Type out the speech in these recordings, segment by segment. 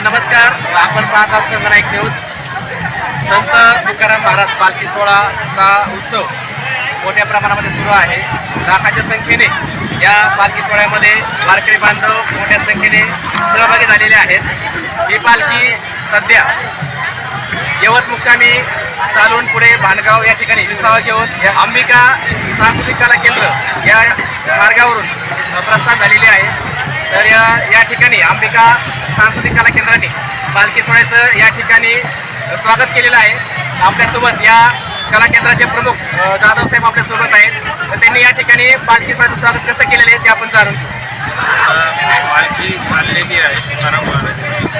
नमस्कार. आपण पाहत असताना एक न्यूज. संत तुकाराम महाराज पालखी सोहळाचा उत्सव मोठ्या प्रमाणामध्ये सुरू आहे. लाखाच्या संख्येने या पालखी सोहळ्यामध्ये वारकरी बांधव मोठ्या संख्येने सहभागी झालेले आहेत. ही पालखी सध्या यवत मुक्कामी चालून पुढे भानगाव या ठिकाणी विसावा घेऊन अंबिका सांस्कृतिक कला केंद्र या मार्गावरून प्रस्थान झालेले आहे. तर या या ठिकाणी अंबिका सांस्कृतिक कला केंद्राने पालखी सोहळ्याचं या ठिकाणी स्वागत केलेलं आहे. आपल्यासोबत या कला केंद्राचे प्रमुख अ, जाधव साहेब आपल्यासोबत आहेत. तर त्यांनी या ठिकाणी पालखी सोहळ्याचं स्वागत कसं केलेलं आहे ते आपण जाणून पालखी चाललेली आहे तुकाराम महाराजांची.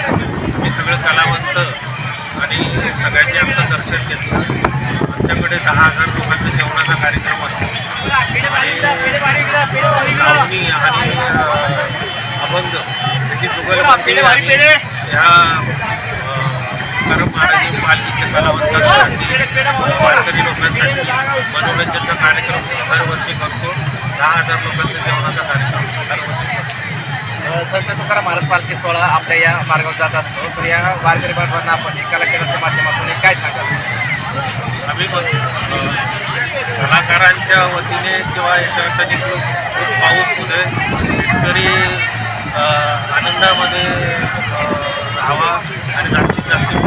आम्ही सगळे कलावंत आणि सगळ्यांनी आमचं दर्शन घेतलं. आमच्याकडे दहा हजार लोकांचा जेवणाचा कार्यक्रम असतो. आणि त्याची जुगलबंदी आम्ही तुकाराम महाराजांची पालखीच्या कलावंतांसाठी वारकरी लोकांसाठी मनोरंजनचा कार्यक्रम दरवर्षी करतो दहा हजार लोकांचा जेवणाचा कार्यक्रम दरवर्षी संत तुकाराम महाराज पालखी सोहळा आपल्या या मार्गावर जात असतो तर या वारकरी बांधवांना आपण एक कला माध्यमातून एक काय सांगाल आम्ही कलाकारांच्या वतीने किंवा याच्यासाठी खूप पाऊस होते तरी आनंदामध्ये राहावा आणि जास्तीत जास्त